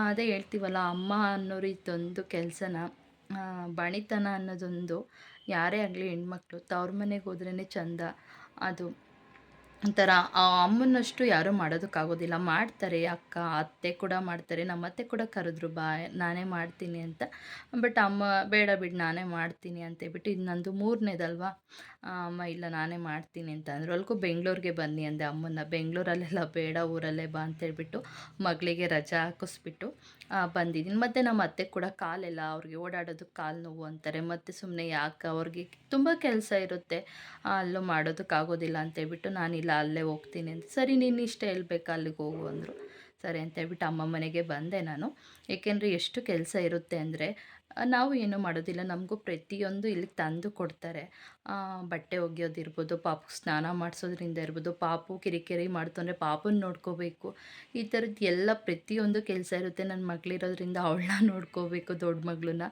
A: ಅದೇ ಹೇಳ್ತೀವಲ್ಲ, ಅಮ್ಮ ಅನ್ನೋರು ಇದೊಂದು ಕೆಲಸನ. ಬಾಣಿತನ ಅನ್ನೋದೊಂದು ಯಾರೇ ಆಗಲಿ ಹೆಣ್ಮಕ್ಳು, ತವ್ರ ಮನೆಗೆ ಹೋದ್ರೇ ಚಂದ. ಅದು ಒಂಥರ ಆ ಅಮ್ಮನಷ್ಟು ಯಾರೂ ಮಾಡೋದಕ್ಕಾಗೋದಿಲ್ಲ. ಮಾಡ್ತಾರೆ ಅಕ್ಕ, ಅತ್ತೆ ಕೂಡ ಮಾಡ್ತಾರೆ. ನಮ್ಮ ಅತ್ತೆ ಕೂಡ ಕರೆದ್ರು, ಬಾ, ನಾನೇ ಮಾಡ್ತೀನಿ ಅಂತ. ಬಟ್ ಅಮ್ಮ, ಬೇಡ ಬಿಡು, ನಾನೇ ಮಾಡ್ತೀನಿ ಅಂತೇಳ್ಬಿಟ್ಟು ಇದು ನಂದು ಮೂರನೇದಲ್ವಾ? ಅಮ್ಮ, ಇಲ್ಲ, ನಾನೇ ಮಾಡ್ತೀನಿ ಅಂತ ಅಂದರು. ಅಲ್ಗೂ ಬೆಂಗಳೂರಿಗೆ ಬನ್ನಿ ಅಂದೆ ಅಮ್ಮನ್ನ. ಬೆಂಗಳೂರಲ್ಲೆಲ್ಲ ಬೇಡ, ಊರಲ್ಲೇ ಬಾ ಅಂತೇಳ್ಬಿಟ್ಟು ಮಗಳಿಗೆ ರಜಾ ಹಾಕಿಸ್ಬಿಟ್ಟು ಬಂದಿದ್ದೀನಿ. ಮತ್ತು ನಮ್ಮ ಅತ್ತೆ ಕೂಡ ಕಾಲೆಲ್ಲ ಅವ್ರಿಗೆ ಓಡಾಡೋದಕ್ಕೆ ಕಾಲು ನೋವು ಅಂತಾರೆ. ಮತ್ತು ಸುಮ್ಮನೆ ಯಾಕೆ ಅವ್ರಿಗೆ ತುಂಬ ಕೆಲಸ ಇರುತ್ತೆ. ಅಲ್ಲೂ ಮಾಡೋದಕ್ಕಾಗೋದಿಲ್ಲ ಅಂತೇಳ್ಬಿಟ್ಟು ನಾನಿಲ್ಲ. ಅಲ್ಲೇ ಹೋಗ್ತೀನಿ ಅಂತ. ಸರಿ ನಿನ್ನ ಇಷ್ಟ ಹೇಳ್ಬೇಕು ಬೇಕಾ ಅಲ್ಲಿಗೆ ಹೋಗು ಅಂದರು. ಸರಿ, ಅಂತ ಹೇಳ್ಬಿಟ್ಟು ಅಮ್ಮ ಮನೆಗೆ ಬಂದೆ ನಾನು. ಏಕೆಂದರೆ ಎಷ್ಟು ಕೆಲಸ ಇರುತ್ತೆ ಅಂದರೆ ನಾವು ಏನೂ ಮಾಡೋದಿಲ್ಲ. ನಮಗೂ ಪ್ರತಿಯೊಂದು ಇಲ್ಲಿಗೆ ತಂದು ಕೊಡ್ತಾರೆ. ಬಟ್ಟೆ ಒಗೆಯೋದಿರ್ಬೋದು ಪಾಪು ಸ್ನಾನ ಮಾಡಿಸೋದ್ರಿಂದ ಇರ್ಬೋದು, ಪಾಪು ಕಿರಿಕಿರಿ ಮಾಡ್ತು ಅಂದರೆ ಪಾಪನ್ನ ನೋಡ್ಕೋಬೇಕು. ಈ ಥರದ್ದು ಎಲ್ಲ ಪ್ರತಿಯೊಂದು ಕೆಲಸ ಇರುತ್ತೆ. ನನ್ನ ಮಗಳಿರೋದ್ರಿಂದ ಅವಳನ್ನ ನೋಡ್ಕೋಬೇಕು ದೊಡ್ಡ ಮಗಳನ್ನ.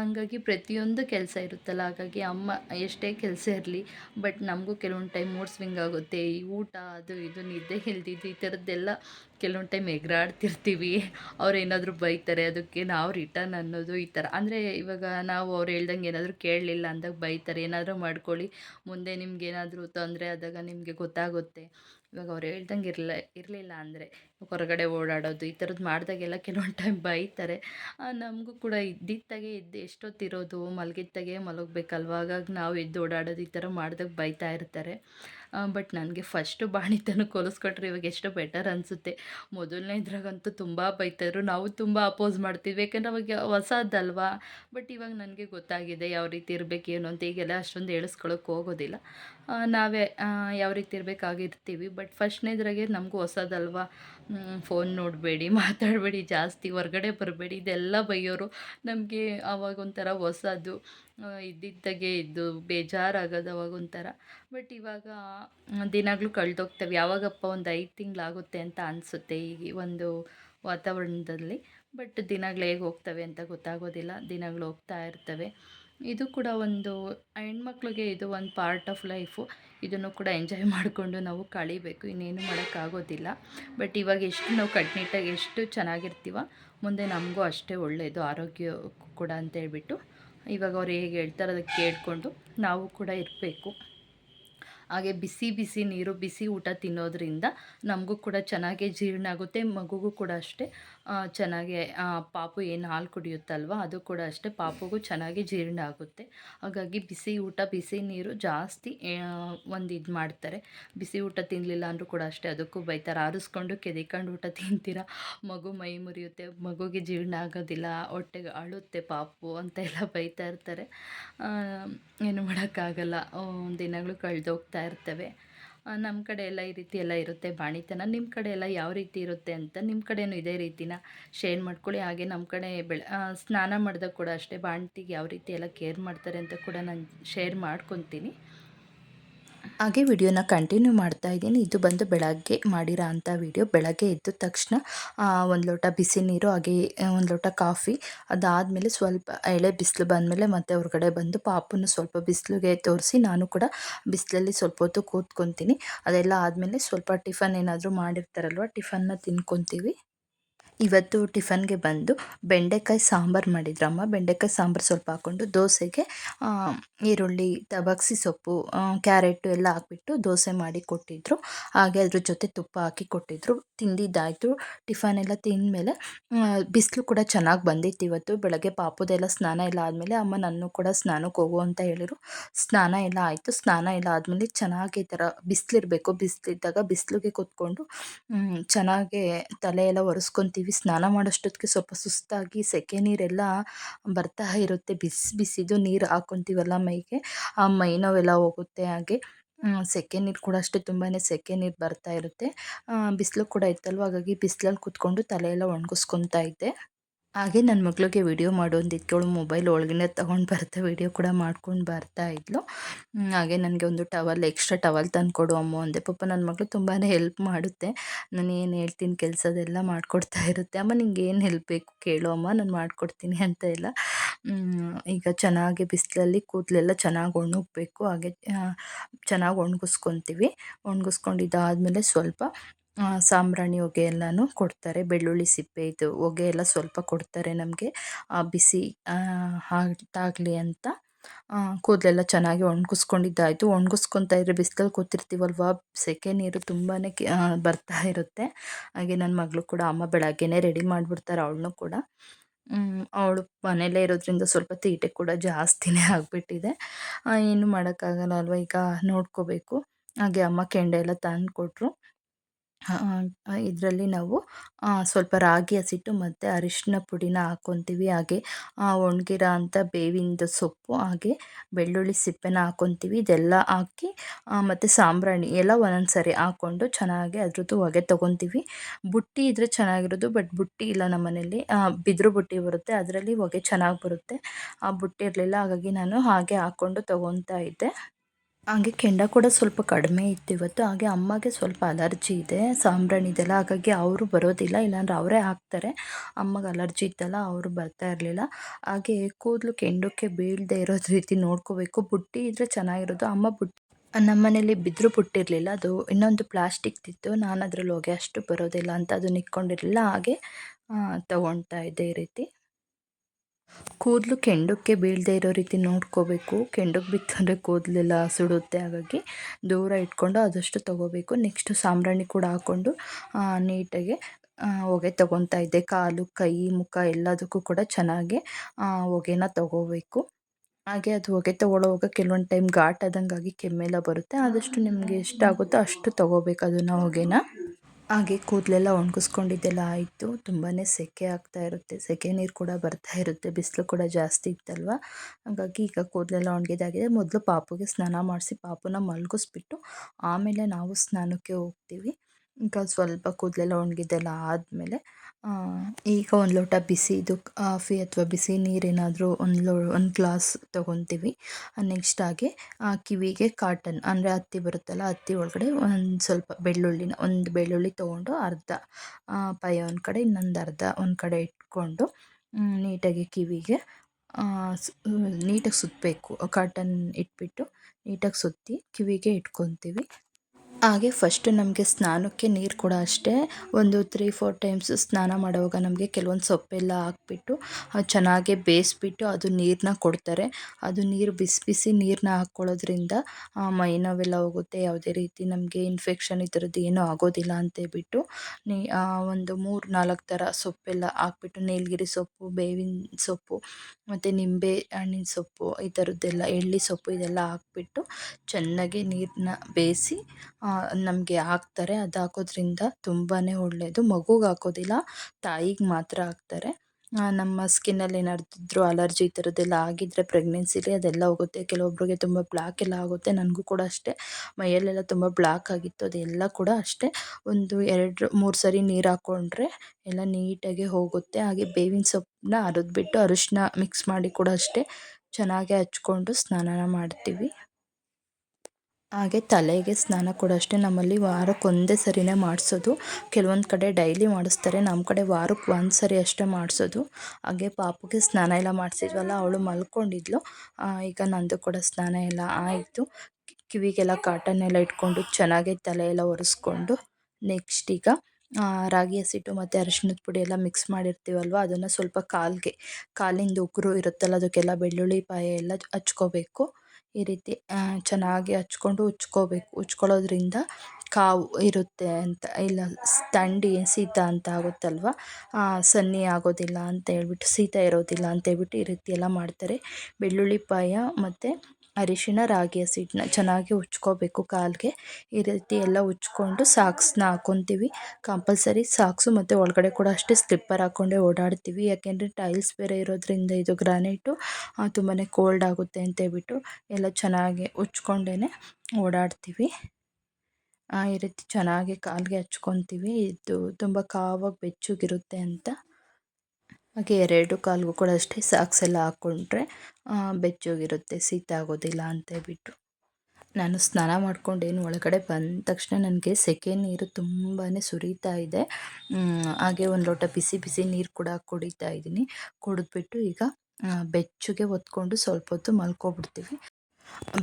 A: ಹಂಗಾಗಿ ಪ್ರತಿಯೊಂದು ಕೆಲಸ ಇರುತ್ತಲ್ಲ, ಹಾಗಾಗಿ ಅಮ್ಮ ಎಷ್ಟೇ ಕೆಲಸ ಇರಲಿ, ಬಟ್ ನಮಗೂ ಕೆಲವೊಂದು ಟೈಮ್ ಮೂಡ್ ಸ್ವಿಂಗ್ ಆಗುತ್ತೆ. ಈ ಊಟ, ಅದು, ಇದು, ನಿದ್ದೆ ಇಲ್ದಿದ್ದು ಈ ಥರದ್ದೆಲ್ಲ ಕೆಲವೊಂದು ಟೈಮ್ ಎಗರಾಡ್ತಿರ್ತೀವಿ. ಅವ್ರು ಏನಾದರೂ ಬೈತಾರೆ, ಅದಕ್ಕೆ ನಾವು ರಿಟರ್ನ್ ಅನ್ನೋದು ಈ ಥರ ಅಂದರೆ ಇವಾಗ ನಾವು ಅವ್ರು ಹೇಳ್ದಂಗೆ ಏನಾದರೂ ಕೇಳಲಿಲ್ಲ ಅಂದಾಗ ಬೈತಾರೆ, ಏನಾದರೂ ಮಾಡ್ಕೊಳ್ಳಿ. ಮುಂದೆ ನಿಮ್ಗೇನಾದರೂ ತೊಂದರೆ ಆದಾಗ ನಿಮಗೆ ಗೊತ್ತಾಗುತ್ತೆ. ಇವಾಗ ಅವ್ರು ಹೇಳ್ದಂಗೆ ಇರಲ, ಇರಲಿಲ್ಲ ಅಂದರೆ ಹೊರಗಡೆ ಓಡಾಡೋದು, ಈ ಥರದ್ದು ಮಾಡಿದಾಗೆಲ್ಲ ಕೆಲವೊಂದು ಟೈಮ್ ಬೈತಾರೆ. ನಮಗೂ ಕೂಡ ಇದ್ದಿತ್ತಾಗೆ ಇದ್ದು ಎಷ್ಟೊತ್ತಿರೋದು, ಮಲಗಿದ್ದಾಗೆ ಮಲಗಬೇಕಲ್ವಾಗ ನಾವು ಎದ್ದು ಓಡಾಡೋದು ಈ ಥರ ಮಾಡಿದಾಗ ಬೈತಾ ಇರ್ತಾರೆ. ಬಟ್ ನನಗೆ ಫಸ್ಟು ಬಾಣಿತನ ಕೊಲಿಸ್ಕೊಟ್ರೆ ಇವಾಗ ಎಷ್ಟೋ ಬೆಟರ್ ಅನಿಸುತ್ತೆ. ಮೊದಲನೇದ್ರಾಗಂತೂ ತುಂಬ ಬೈತಾಯಿದ್ರು ನಾವು ತುಂಬ ಅಪೋಸ್ ಮಾಡ್ತೀವಿ. ಯಾಕಂದ್ರೆ ಅವಾಗ ಹೊಸದಲ್ವಾ? ಬಟ್ ಇವಾಗ ನನಗೆ ಗೊತ್ತಾಗಿದೆ ಯಾವ ರೀತಿ ಇರಬೇಕು, ಏನು ಅಂತ. ಈಗೆಲ್ಲ ಅಷ್ಟೊಂದು ಹೇಳಿಸ್ಕೊಳಕ್ಕೆ ಹೋಗೋದಿಲ್ಲ. ನಾವೇ ಯಾವ ರೀತಿ ಇರಬೇಕಾಗಿರ್ತೀವಿ. ಬಟ್ ಫಸ್ಟ್ನೇದ್ರಾಗೆ ನಮಗೂ ಹೊಸದಲ್ವಾ? ಫೋನ್ ನೋಡಬೇಡಿ, (laughs) ಮಾತಾಡಬೇಡಿ, ಜಾಸ್ತಿ ಹೊರಗಡೆ ಬರಬೇಡಿ, ಇದೆಲ್ಲ ಬೈಯೋರು. ನಮಗೆ ಆವಾಗ ಒಂಥರ ಹೊಸದು. ಇದ್ದಿದ್ದಾಗೆ ಇದ್ದು ಬೇಜಾರಾಗೋದು ಅವಾಗ ಒಂಥರ. ಬಟ್ ಇವಾಗ ದಿನಗಳು ಕಳೆದೋಗ್ತವೆ. ಯಾವಾಗಪ್ಪ ಒಂದು ಐದು ತಿಂಗಳಾಗುತ್ತೆ ಅಂತ ಅನಿಸುತ್ತೆ ಈ ಒಂದು ವಾತಾವರಣದಲ್ಲಿ. ಬಟ್ ದಿನಗಳು ಹೇಗೆ ಹೋಗ್ತವೆ ಅಂತ ಗೊತ್ತಾಗೋದಿಲ್ಲ. ದಿನಗಳು ಹೋಗ್ತಾ ಇರ್ತವೆ. ಇದು ಕೂಡ ಒಂದು ಹೆಣ್ಮಕ್ಳಿಗೆ ಇದು ಒಂದು ಪಾರ್ಟ್ ಆಫ್ ಲೈಫು ಇದನ್ನು ಕೂಡ ಎಂಜಾಯ್ (laughs) ಮಾಡಿಕೊಂಡು ನಾವು ಕಳಿಬೇಕು. ಇನ್ನೇನು ಮಾಡೋಕ್ಕಾಗೋದಿಲ್ಲ. ಬಟ್ ಇವಾಗ ಎಷ್ಟು ನಾವು ಕಟ್ನಿಟ್ಟಾಗಿ ಎಷ್ಟು ಚೆನ್ನಾಗಿರ್ತೀವ, ಮುಂದೆ ನಮಗೂ ಅಷ್ಟೇ ಒಳ್ಳೆಯದು ಆರೋಗ್ಯ ಕೂಡ ಅಂತ ಹೇಳ್ಬಿಟ್ಟು ಇವಾಗ ಅವ್ರು ಹೇಗೆ ಹೇಳ್ತಾರೋ ಅದಕ್ಕೆ ಕೇಳಿಕೊಂಡು ನಾವು ಕೂಡ ಇರಬೇಕು. ಹಾಗೆ ಬಿಸಿ ಬಿಸಿ ನೀರು, ಬಿಸಿ ಊಟ ತಿನ್ನೋದ್ರಿಂದ ನಮಗೂ ಕೂಡ ಚೆನ್ನಾಗಿ ಜೀರ್ಣ ಆಗುತ್ತೆ ಮಗುಗೂ ಕೂಡ ಅಷ್ಟೇ ಚೆನ್ನಾಗಿ ಪಾಪು ಏನು ಹಾಲು ಕುಡಿಯುತ್ತಲ್ವ, ಅದು ಕೂಡ ಅಷ್ಟೇ ಪಾಪುಗೂ ಚೆನ್ನಾಗಿ ಜೀರ್ಣ ಆಗುತ್ತೆ ಹಾಗಾಗಿ ಬಿಸಿ ಊಟ, ಬಿಸಿ ನೀರು ಜಾಸ್ತಿ ಒಂದು ಇದು ಮಾಡ್ತಾರೆ. ಬಿಸಿ ಊಟ ತಿನ್ನಲಿಲ್ಲ ಅಂದರೂ ಕೂಡ ಅಷ್ಟೇ ಅದಕ್ಕೂ ಬೈತಾರೆ. ಆರಿಸ್ಕೊಂಡು ಕೆದಿಕೊಂಡು ಊಟ ತಿಂತೀರಾ? ಮಗು ಮೈ ಮುರಿಯುತ್ತೆ, ಮಗುಗೆ ಜೀರ್ಣ ಆಗೋದಿಲ್ಲ, ಹೊಟ್ಟೆಗೆ ಅಳುತ್ತೆ ಪಾಪು ಅಂತೆಲ್ಲ ಬೈತಾ ಇರ್ತಾರೆ. ಏನು ಮಾಡೋಕ್ಕಾಗಲ್ಲ. ದಿನಗಳು ಕಳೆದೋಗ್ತಾ ಇರ್ತೇವೆ. ನಮ್ಮ ಕಡೆ ಎಲ್ಲ ಈ ರೀತಿ ಎಲ್ಲ ಇರುತ್ತೆ ಬಾಣಿತನ. ನಿಮ್ಮ ಕಡೆ ಎಲ್ಲ ಯಾವ ರೀತಿ ಇರುತ್ತೆ ಅಂತ ನಿಮ್ಮ ಕಡೆಯೂ ಇದೇ ರೀತಿನ ಶೇರ್ ಮಾಡ್ಕೊಳ್ಳಿ. ಹಾಗೆ ನಮ್ಮ ಕಡೆ ಬೆಳೆ ಸ್ನಾನ ಮಾಡಿದಾಗ ಕೂಡ ಅಷ್ಟೇ ಬಾಣ್ತಿಗೆ ಯಾವ ರೀತಿ ಎಲ್ಲ ಕೇರ್ ಮಾಡ್ತಾರೆ ಅಂತ ಕೂಡ ನಾನು ಶೇರ್ ಮಾಡ್ಕೊತೀನಿ. ಹಾಗೆ ವಿಡಿಯೋನ ಕಂಟಿನ್ಯೂ ಮಾಡ್ತಾ ಇದ್ದೀನಿ. ಇದು ಬಂದು ಬೆಳಗ್ಗೆ ಮಾಡಿರೋ ಅಂಥ ವಿಡಿಯೋ. ಬೆಳಗ್ಗೆ ಎದ್ದ ತಕ್ಷಣ ಒಂದು ಲೋಟ ಬಿಸಿ ನೀರು, ಹಾಗೆ ಒಂದು ಲೋಟ ಕಾಫಿ, ಅದಾದಮೇಲೆ ಸ್ವಲ್ಪ ಎಳೆ ಬಿಸಿಲು ಬಂದಮೇಲೆ ಮತ್ತೆ ಹೊರಗಡೆ ಬಂದು ಪಾಪನ್ನು ಸ್ವಲ್ಪ ಬಿಸಿಲಿಗೆ ತೋರಿಸಿ ನಾನು ಕೂಡ ಬಿಸಿಲಲ್ಲಿ ಸ್ವಲ್ಪ ಹೊತ್ತು ಕೂತ್ಕೊತೀನಿ. ಅದೆಲ್ಲ ಆದಮೇಲೆ ಸ್ವಲ್ಪ ಟಿಫನ್ ಏನಾದರೂ ಮಾಡಿರ್ತಾರಲ್ವ, ಟಿಫನ್ನ ತಿನ್ಕೊತೀವಿ. ಇವತ್ತು ಟಿಫನ್ಗೆ ಬಂದು ಬೆಂಡೆಕಾಯಿ ಸಾಂಬಾರು ಮಾಡಿದ್ರಮ್ಮ ಬೆಂಡೆಕಾಯಿ ಸಾಂಬಾರು ಸ್ವಲ್ಪ ಹಾಕ್ಕೊಂಡು ದೋಸೆಗೆ ಈರುಳ್ಳಿ, ತಬಕ್ಸಿ ಸೊಪ್ಪು ಕ್ಯಾರೆಟು ಎಲ್ಲ ಹಾಕ್ಬಿಟ್ಟು ದೋಸೆ ಮಾಡಿ ಕೊಟ್ಟಿದ್ದರು ಹಾಗೆ ಅದ್ರ ಜೊತೆ ತುಪ್ಪ ಹಾಕಿ ಕೊಟ್ಟಿದ್ದರು ತಿಂದಿದ್ದಾಯಿತು. ಟಿಫನ್ ಎಲ್ಲ ತಿಂದಮೇಲೆ ಬಿಸಿಲು ಕೂಡ ಚೆನ್ನಾಗಿ ಬಂದಿತ್ತು ಇವತ್ತು. ಬೆಳಗ್ಗೆ ಪಾಪದೆಲ್ಲ ಸ್ನಾನ ಎಲ್ಲ ಆದಮೇಲೆ ಅಮ್ಮ ನನ್ನ ಕೂಡ ಸ್ನಾನಕ್ಕೆ ಹೋಗು ಅಂತ ಹೇಳಿದರು. ಸ್ನಾನ ಎಲ್ಲ ಆಯಿತು. ಸ್ನಾನ ಎಲ್ಲ ಆದಮೇಲೆ ಚೆನ್ನಾಗಿ ಈ ಥರ ಬಿಸಿಲಿರಬೇಕು. ಬಿಸಿಲಿದ್ದಾಗ ಬಿಸಿಲಿಗೆ ಕೂತ್ಕೊಂಡು ಚೆನ್ನಾಗೆ ತಲೆ ಎಲ್ಲ ಒರೆಸ್ಕೊತೀವಿ ಸ್ನಾನ ಮಾಡೋಷ್ಟೊತ್ತಿಗೆ ಸ್ವಲ್ಪ ಸುಸ್ತಾಗಿ ಸೆಕೆ ನೀರೆಲ್ಲ ಬರ್ತಾ ಇರುತ್ತೆ. ಬಿಸಿ ಬಿಸಿದು ನೀರು ಹಾಕ್ಕೊತೀವಲ್ಲ ಮೈಗೆ, ಆ ಮೈ ನೋವೆಲ್ಲ ಹೋಗುತ್ತೆ. ಹಾಗೆ ಸೆಕೆ ನೀರು ಕೂಡ ಅಷ್ಟೇ ತುಂಬಾ ಸೆಕೆ ನೀರು ಬರ್ತಾ ಇರುತ್ತೆ. ಬಿಸಿಲು ಕೂಡ ಇತ್ತಲ್ವ? ಹಾಗಾಗಿ ಬಿಸಿಲಲ್ಲಿ ಕೂತ್ಕೊಂಡು ತಲೆಯೆಲ್ಲ ಒಣಗಿಸ್ಕೊತಾ ಇದ್ದೆ. ಹಾಗೆ ನನ್ನ ಮಗಳಿಗೆ ವಿಡಿಯೋ ಮಾಡು ಅಂದಿದ್ದಕ್ಕೆ ಅವಳು ಮೊಬೈಲ್ ಒಳಗಿನ ತೊಗೊಂಡು ಬರ್ತಾ ವಿಡಿಯೋ ಕೂಡ ಮಾಡ್ಕೊಂಡು ಬರ್ತಾ ಇದ್ಲು. ಹಾಗೆ ನನಗೆ ಒಂದು ಟವಲ್ ಎಕ್ಸ್ಟ್ರಾ ಟವಲ್ ತಂದುಕೊಡು ಅಮ್ಮ ಅಂದೆ. ಪಾಪ ನನ್ನ ಮಗಳು ತುಂಬಾ ಹೆಲ್ಪ್ ಮಾಡುತ್ತೆ. ನಾನು ಏನು ಹೇಳ್ತೀನಿ ಕೆಲಸದೆಲ್ಲ ಮಾಡಿಕೊಡ್ತಾ ಇರುತ್ತೆ. ಅಮ್ಮ, ನಿಂಗೆ ಏನು ಹೆಲ್ಪ್ ಬೇಕು ಕೇಳು ಅಮ್ಮ, ನಾನು ಮಾಡಿಕೊಡ್ತೀನಿ ಅಂತ ಎಲ್ಲ. ಈಗ ಚೆನ್ನಾಗಿ ಬಿಸಿಲಲ್ಲಿ ಕೂದಲೆಲ್ಲ ಚೆನ್ನಾಗಿ ಒಣಗಬೇಕು. ಹಾಗೆ ಚೆನ್ನಾಗಿ ಒಣಗಿಸ್ಕೊತೀವಿ. ಒಣಗಿಸ್ಕೊಂಡಿದ್ದಾದಮೇಲೆ ಸ್ವಲ್ಪ ಸಾಂಬ್ರಾಣಿ ಹೊಗೆ ಎಲ್ಲಾನು ಕೊಡ್ತಾರೆ. ಬೆಳ್ಳುಳ್ಳಿ, ಸಿಪ್ಪೆ ಇದು ಹೊಗೆ ಎಲ್ಲ ಸ್ವಲ್ಪ ಕೊಡ್ತಾರೆ ನಮಗೆ. ಬಿಸಿ ಆಗ್ತಾಗಲಿ ಅಂತ. ಕೂದಲೆಲ್ಲ ಚೆನ್ನಾಗಿ ಒಣಗಿಸ್ಕೊಂಡಿದ್ದಾಯಿತು. ಒಣಗಿಸ್ಕೊತಾ ಇದ್ರೆ ಬಿಸಿಲಲ್ಲಿ ಕೂತಿರ್ತೀವಲ್ವ? ಸೆಕೆ ನೀರು ತುಂಬಾ ಬರ್ತಾ ಇರುತ್ತೆ. ಹಾಗೆ ನನ್ನ ಮಗಳು ಕೂಡ ಅಮ್ಮ ಬೆಳಗ್ಗೆನೇ ರೆಡಿ ಮಾಡಿಬಿಡ್ತಾರೆ, ಅವಳನ್ನೂ ಕೂಡ. ಅವಳು ಮನೇಲೇ ಇರೋದ್ರಿಂದ ಸ್ವಲ್ಪ ತೀಟೆ ಕೂಡ ಜಾಸ್ತಿನೇ ಆಗಿಬಿಟ್ಟಿದೆ. ಏನು ಮಾಡೋಕ್ಕಾಗಲ್ಲ ಅಲ್ವ? ಈಗ ನೋಡ್ಕೋಬೇಕು. ಹಾಗೆ ಅಮ್ಮ ಕೆಂಡೆ ಎಲ್ಲ ತಂದು ಕೊಟ್ಟರು ಇದರಲ್ಲಿ ನಾವು ಸ್ವಲ್ಪ ರಾಗಿ ಹಸಿಟ್ಟು ಮತ್ತು ಅರಿಶಿನ ಪುಡಿನ ಹಾಕ್ಕೊತೀವಿ ಹಾಗೆ ಒಣಗಿರೋ ಅಂಥ ಬೇವಿಂದು ಸೊಪ್ಪು, ಹಾಗೆ ಬೆಳ್ಳುಳ್ಳಿ ಸಿಪ್ಪೆನ ಹಾಕ್ಕೊತೀವಿ ಇದೆಲ್ಲ ಹಾಕಿ ಮತ್ತು ಸಾಂಬ್ರಾಣಿ ಎಲ್ಲ ಒಂದೊಂದು ಸರಿ ಹಾಕ್ಕೊಂಡು ಚೆನ್ನಾಗಿ ಅದ್ರದ್ದು ಹೊಗೆ ತೊಗೊತೀವಿ. ಬುಟ್ಟಿ ಇದ್ದರೆ ಚೆನ್ನಾಗಿರೋದು, ಬಟ್ ಬುಟ್ಟಿ ಇಲ್ಲ ನಮ್ಮ ಮನೆಯಲ್ಲಿ ಬಿದಿರು ಬುಟ್ಟಿ ಬರುತ್ತೆ, ಅದರಲ್ಲಿ ಹೊಗೆ ಚೆನ್ನಾಗಿ ಬರುತ್ತೆ. ಆ, ಬುಟ್ಟಿ ಇರಲಿಲ್ಲ, ಹಾಗಾಗಿ ನಾನು ಹಾಗೆ ಹಾಕ್ಕೊಂಡು ತೊಗೊತಾ ಇದ್ದೆ. ಹಾಗೆ ಕೆಂಡ ಕೂಡ ಸ್ವಲ್ಪ ಕಡಿಮೆ ಇತ್ತು ಇವತ್ತು. ಹಾಗೆ ಅಮ್ಮಗೆ ಸ್ವಲ್ಪ ಅಲರ್ಜಿ ಇದೆ ಸಾಂಬ್ರಾಣಿದೆಲ್ಲ ಹಾಗಾಗಿ ಅವರು ಬರೋದಿಲ್ಲ, ಇಲ್ಲಾಂದ್ರೆ ಅವರೇ ಹಾಕ್ತಾರೆ. ಅಮ್ಮಗೆ ಅಲರ್ಜಿ ಇತ್ತಲ್ಲ, ಅವರು ಬರ್ತಾ ಇರಲಿಲ್ಲ. ಹಾಗೆ ಕೂದಲು ಕೆಂಡಕ್ಕೆ ಬೀಳದೆ ಇರೋ ರೀತಿ ನೋಡ್ಕೋಬೇಕು. ಬುಟ್ಟಿ ಇದ್ದರೆ ಚೆನ್ನಾಗಿರೋದು. ಅಮ್ಮ ಬುಟ್ಟಿ ನಮ್ಮ ಮನೇಲಿ ಬಿದ್ರು ಬುಟ್ಟಿರಲಿಲ್ಲ. ಅದು ಇನ್ನೊಂದು ಪ್ಲಾಸ್ಟಿಕ್ದಿತ್ತು ನಾನು ಅದರಲ್ಲಿ ಹೋಗಿ ಅಷ್ಟು ಬರೋದಿಲ್ಲ ಅಂತ ಅದನ್ನ ಇಟ್ಕೊಂಡಿರಲಿಲ್ಲ ಹಾಗೆ ತಗೊಳ್ತಾ ಇದ್ದೆ ಈ ರೀತಿ. ಕೂದಲು ಕೆಂಡಕ್ಕೆ ಬೀಳದೆ ಇರೋ ರೀತಿ ನೋಡ್ಕೋಬೇಕು. ಕೆಂಡಕ್ಕೆ ಬಿತ್ತಂದರೆ ಕೂದಲೆಲ್ಲ ಸುಡುತ್ತೆ. ಹಾಗಾಗಿ ದೂರ ಇಟ್ಕೊಂಡು ಆದಷ್ಟು ತೊಗೋಬೇಕು. ನೆಕ್ಸ್ಟು ಸಾಂಬ್ರಾಣಿ ಕೂಡ ಹಾಕ್ಕೊಂಡು ನೀಟಾಗಿ ಹೊಗೆ ತೊಗೊತಾ ಇದ್ದೆ. ಕಾಲು, ಕೈ, ಮುಖ ಎಲ್ಲದಕ್ಕೂ ಕೂಡ ಚೆನ್ನಾಗಿ ಹೊಗೆನ ತೊಗೋಬೇಕು. ಹಾಗೆ ಅದು ಹೊಗೆ ತೊಗೊಳ್ಳೋವಾಗ ಕೆಲವೊಂದು ಟೈಮ್ ಘಾಟ್ ಆದಂಗಾಗಿ ಕೆಮ್ಮೆಲ್ಲ ಬರುತ್ತೆ. ಆದಷ್ಟು ನಿಮಗೆ ಎಷ್ಟಾಗುತ್ತೋ ಅಷ್ಟು ತೊಗೋಬೇಕು ಅದನ್ನು ಹೊಗೆನ. ಹಾಗೆ ಕೂದಲೆಲ್ಲ ಒಣಗಿಸ್ಕೊಂಡಿದ್ದೆಲ್ಲ ಆಯಿತು. ತುಂಬಾ ಸೆಕೆ ಆಗ್ತಾ ಇರುತ್ತೆ. ಸೆಕೆ ನೀರು ಕೂಡ ಬರ್ತಾ ಇರುತ್ತೆ. ಬಿಸಿಲು ಕೂಡ ಜಾಸ್ತಿ ಇತ್ತಲ್ವ? ಹಾಗಾಗಿ ಈಗ ಕೂದಲೆಲ್ಲ ಒಣಗಿದಾಗಿದೆ. ಮೊದಲು ಪಾಪುಗೆ ಸ್ನಾನ ಮಾಡಿಸಿ ಪಾಪುನ ಮಲಗಿಸ್ಬಿಟ್ಟು ಆಮೇಲೆ ನಾವು ಸ್ನಾನಕ್ಕೆ ಹೋಗ್ತೀವಿ. ಈಗ ಸ್ವಲ್ಪ ಕೂದಲೆಲ್ಲ ಒಣಗಿದ್ದೆಲ್ಲ ಆದಮೇಲೆ ಈಗ ಒಂದು ಲೋಟ ಬಿಸಿದು ಕಾಫಿ ಅಥವಾ ಬಿಸಿ ನೀರೇನಾದರೂ ಒಂದು ಲೋ, ಒಂದು ಗ್ಲಾಸ್ ತೊಗೊತೀವಿ. ನೆಕ್ಸ್ಟ್ ಹಾಗೆ ಕಿವಿಗೆ ಕಾಟನ್, ಅಂದರೆ ಹತ್ತಿ ಬರುತ್ತಲ್ಲ, ಹತ್ತಿ ಒಳಗಡೆ ಒಂದು ಸ್ವಲ್ಪ ಬೆಳ್ಳುಳ್ಳಿನ, ಒಂದು ಬೆಳ್ಳುಳ್ಳಿ ತೊಗೊಂಡು ಅರ್ಧ ಪಾಯ ಒಂದು ಕಡೆ, ಇನ್ನೊಂದು ಅರ್ಧ ಒಂದು ಕಡೆ ಇಟ್ಕೊಂಡು ನೀಟಾಗಿ ಕಿವಿಗೆ ನೀಟಾಗಿ ಸುತ್ತಬೇಕು ಕಾಟನ್ ಇಟ್ಬಿಟ್ಟು ನೀಟಾಗಿ ಸುತ್ತಿ ಕಿವಿಗೆ ಇಟ್ಕೊತೀವಿ. ಹಾಗೆ ಫಸ್ಟು ನಮಗೆ ಸ್ನಾನಕ್ಕೆ ನೀರು ಕೂಡ ಅಷ್ಟೇ. ಒಂದು ತ್ರೀ ಫೋರ್ ಟೈಮ್ಸ್ ಸ್ನಾನ ಮಾಡುವಾಗ ನಮಗೆ ಕೆಲವೊಂದು ಸೊಪ್ಪೆಲ್ಲ ಹಾಕ್ಬಿಟ್ಟು ಚೆನ್ನಾಗಿ ಬೇಯಿಸ್ಬಿಟ್ಟು ಅದು ನೀರನ್ನ ಕೊಡ್ತಾರೆ. ಅದು ನೀರು ಬಿಸಿ ಬಿಸಿ ನೀರನ್ನ ಹಾಕ್ಕೊಳ್ಳೋದ್ರಿಂದ ಮೈ ನೋವೆಲ್ಲ ಹೋಗುತ್ತೆ. ಯಾವುದೇ ರೀತಿ ನಮಗೆ ಇನ್ಫೆಕ್ಷನ್ ಈ ಥರದ್ದು ಏನೂ ಆಗೋದಿಲ್ಲ ಅಂತೇಳ್ಬಿಟ್ಟು, ನೀ ಒಂದು ಮೂರು, ನಾಲ್ಕು ಥರ ಸೊಪ್ಪೆಲ್ಲ ಹಾಕ್ಬಿಟ್ಟು, ನೀಲಗಿರಿ ಸೊಪ್ಪು, ಬೇವಿನ ಸೊಪ್ಪು, ಮತ್ತು ನಿಂಬೆ ಹಣ್ಣಿನ ಸೊಪ್ಪು ಈ ಥರದ್ದೆಲ್ಲ ಎಳ್ಳಿ ಸೊಪ್ಪು ಇದೆಲ್ಲ ಹಾಕ್ಬಿಟ್ಟು ಚೆನ್ನಾಗಿ ನೀರನ್ನ ಬೇಯಿಸಿ ನಮಗೆ ಹಾಕ್ತಾರೆ. ಅದು ಹಾಕೋದ್ರಿಂದ ತುಂಬಾ ಒಳ್ಳೆಯದು ಮಗುಗೆ ಹಾಕೋದಿಲ್ಲ, ತಾಯಿಗೆ ಮಾತ್ರ ಹಾಕ್ತಾರೆ. ನಮ್ಮ ಸ್ಕಿನ್ನಲ್ಲಿ ಏನಾದ್ರು ಅಲರ್ಜಿ ಈ ಥರದ್ದೆಲ್ಲ ಆಗಿದ್ದರೆ ಪ್ರೆಗ್ನೆನ್ಸಿಲಿ ಅದೆಲ್ಲ ಹೋಗುತ್ತೆ. ಕೆಲವೊಬ್ಬರಿಗೆ ತುಂಬ ಬ್ಲ್ಯಾಕ್ ಎಲ್ಲ ಆಗುತ್ತೆ. ನನಗೂ ಕೂಡ ಅಷ್ಟೇ. ಮೈಯಲ್ಲೆಲ್ಲ ತುಂಬ ಬ್ಲ್ಯಾಕ್ ಆಗಿತ್ತು. ಅದೆಲ್ಲ ಕೂಡ ಅಷ್ಟೇ. ಒಂದು ಎರಡು, ಮೂರು ಸರಿ ನೀರು ಹಾಕ್ಕೊಂಡ್ರೆ ಎಲ್ಲ ನೀಟಾಗಿ ಹೋಗುತ್ತೆ. ಹಾಗೆ ಬೇವಿನ ಸೊಪ್ಪನ್ನ ಅರೆದ್ಬಿಟ್ಟು ಅರಿಶಿನ ಮಿಕ್ಸ್ ಮಾಡಿ ಕೂಡ ಅಷ್ಟೇ ಚೆನ್ನಾಗಿ ಹಚ್ಕೊಂಡು ಸ್ನಾನ ಮಾಡ್ತೀವಿ. ಹಾಗೆ ತಲೆಗೆ ಸ್ನಾನ ಕೂಡ ಅಷ್ಟೇ. ನಮ್ಮಲ್ಲಿ ವಾರಕ್ಕೆ ಒಂದೇ ಸರಿನೇ ಮಾಡಿಸೋದು. ಕೆಲವೊಂದು ಕಡೆ ಡೈಲಿ ಮಾಡಿಸ್ತಾರೆ. ನಮ್ಮ ಕಡೆ ವಾರಕ್ಕೆ ಒಂದು ಸರಿ ಅಷ್ಟೇ ಮಾಡಿಸೋದು. ಹಾಗೆ ಪಾಪುಗೆ ಸ್ನಾನ ಎಲ್ಲ ಮಾಡಿಸಿದ್ವಲ್ಲ, ಅವಳು ಮಲ್ಕೊಂಡಿದ್ಲು. ಈಗ ನಂದು ಕೂಡ ಸ್ನಾನ ಎಲ್ಲ ಆಯಿತು. ಕಿವಿಗೆಲ್ಲ ಕಾಟನ್ ಎಲ್ಲ ಇಟ್ಕೊಂಡು ಚೆನ್ನಾಗಿ ತಲೆ ಎಲ್ಲ ಒರೆಸ್ಕೊಂಡು ನೆಕ್ಸ್ಟ್ ಈಗ ರಾಗಿ ಹಸಿಟ್ಟು ಮತ್ತು ಅರಿಶಿಣದ ಪುಡಿ ಎಲ್ಲ ಮಿಕ್ಸ್ ಮಾಡಿರ್ತೀವಲ್ವ, ಅದನ್ನು ಸ್ವಲ್ಪ ಕಾಲಿಗೆ, ಕಾಲಿಂದು ಉಗುರು ಇರುತ್ತಲ್ಲ, ಅದಕ್ಕೆಲ್ಲ ಬೆಳ್ಳುಳ್ಳಿ, ಪಾಯ ಎಲ್ಲ ಹಚ್ಕೋಬೇಕು. ಈ ರೀತಿ ಚೆನ್ನಾಗಿ ಹಚ್ಕೊಂಡು ಉಜ್ಕೋಬೇಕು ಉಜ್ಕೊಳ್ಳೋದ್ರಿಂದ ಕಾವು ಇರುತ್ತೆ ಅಂತ, ಇಲ್ಲ ಥಂಡಿ, ಶೀತ ಅಂತ ಆಗುತ್ತಲ್ವ? ಸನ್ನಿ ಆಗೋದಿಲ್ಲ ಅಂತ ಹೇಳ್ಬಿಟ್ಟು, ಶೀತ ಇರೋದಿಲ್ಲ ಅಂತ ಹೇಳ್ಬಿಟ್ಟು ಈ ರೀತಿ ಎಲ್ಲ ಮಾಡ್ತಾರೆ. ಬೆಳ್ಳುಳ್ಳಿ ಪಾಯ ಮತ್ತು ಅರಿಶಿಣ, ರಾಗಿ ಹಸಿಟ್ಟನ್ನ ಚೆನ್ನಾಗಿ ಉಜ್ಕೋಬೇಕು ಕಾಲಿಗೆ. ಈ ರೀತಿ ಎಲ್ಲ ಉಚ್ಕೊಂಡು ಸಾಕ್ಸ್ನ ಹಾಕ್ಕೊತೀವಿ ಕಂಪಲ್ಸರಿ ಸಾಕ್ಸು ಮತ್ತು ಒಳಗಡೆ ಕೂಡ ಅಷ್ಟೇ ಸ್ಲಿಪ್ಪರ್ ಹಾಕ್ಕೊಂಡೇ ಓಡಾಡ್ತೀವಿ. ಯಾಕೆಂದರೆ ಟೈಲ್ಸ್ ಬೇರೆ ಇರೋದ್ರಿಂದ ಇದು ಗ್ರಾನೈಟು ತುಂಬಾ ಕೋಲ್ಡ್ ಆಗುತ್ತೆ ಅಂತ ಹೇಳ್ಬಿಟ್ಟು ಎಲ್ಲ ಚೆನ್ನಾಗಿ ಉಚ್ಕೊಂಡೇ ಓಡಾಡ್ತೀವಿ. ಈ ರೀತಿ ಚೆನ್ನಾಗಿ ಕಾಲಿಗೆ ಹಚ್ಕೊತೀವಿ. ಇದು ತುಂಬ ಕಾವಾಗಿ ಬೆಚ್ಚಗಿರುತ್ತೆ ಅಂತ. ಹಾಗೆ ಎರಡು ಕಾಲಿಗೂ ಕೂಡ ಅಷ್ಟೇ ಸಾಕ್ಸ್ ಎಲ್ಲ ಹಾಕ್ಕೊಂಡ್ರೆ ಬೆಚ್ಚೋಗಿರುತ್ತೆ ಶೀತ ಆಗೋದಿಲ್ಲ ಅಂತ ಅಂತೇಳ್ಬಿಟ್ಟು ನಾನು ಸ್ನಾನ ಮಾಡ್ಕೊಂಡೇನು ಒಳಗಡೆ ಬಂದ ತಕ್ಷಣ ನನಗೆ ಸೆಕೆ ನೀರು ತುಂಬಾ ಸುರಿತಾ ಇದೆ. ಹಾಗೆ ಒಂದು ಲೋಟ ಬಿಸಿ ಬಿಸಿ ನೀರು ಕೂಡ ಕುಡಿತಾ ಇದ್ದೀನಿ. ಕುಡಿದ್ಬಿಟ್ಟು ಈಗ ಬೆಚ್ಚಗೆ ಒತ್ಕೊಂಡು ಸ್ವಲ್ಪ ಹೊತ್ತು ಮಲ್ಕೊಬಿಡ್ತೀವಿ.